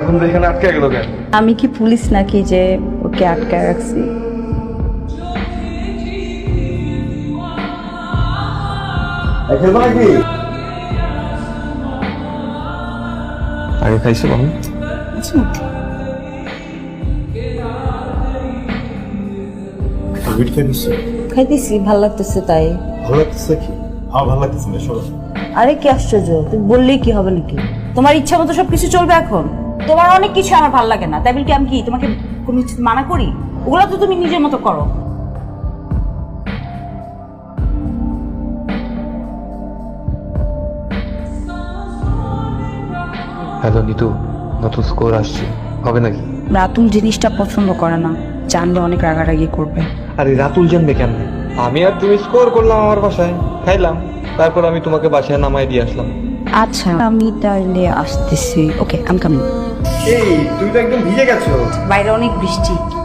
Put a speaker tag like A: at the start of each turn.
A: এখন এখানে আটকে গেল কেন?
B: আমি কি পুলিশ নাকি যে ওকে আটকায় রাখছি?
A: আগে খাইছো
B: খাইতেছি ভালো লাগতেছে তাই।
C: ভালো লাগতেছে কি? আমার ভালো লাগতেছে না সরো
B: আরে কি আশ্চর্য তুমি বললেই কি হবে নাকি? তোমার ইচ্ছা মতো সবকিছু চলবে এখন? তোমার অনেক কিছু আমার ভালো লাগে না। তাই বলে কি আমি কি তোমাকে কোনো কিছু মানা করি? ওগুলো তো তুমি নিজের মতো করো।
A: হ্যালো নিতু নতুন স্কোর আসছে। হবে নাকি?
B: রাতুল জিনিসটা পছন্দ করে না। জানলে অনেক রাগারাগি করবে।
A: আরে রাতুল জানবে কেন? আমি আর তুমি স্কোর করলাম আমার বাসায়। খাইলাম। তারপর আমি তোমাকে বাসায় নামাই দিয়ে আসলাম।
B: আচ্ছা আমি তাহলে আসতেছি। ওকে আম কামিং
D: এই তুমি তো একদম ভিজে গেছো।
B: বাইরে অনেক বৃষ্টি।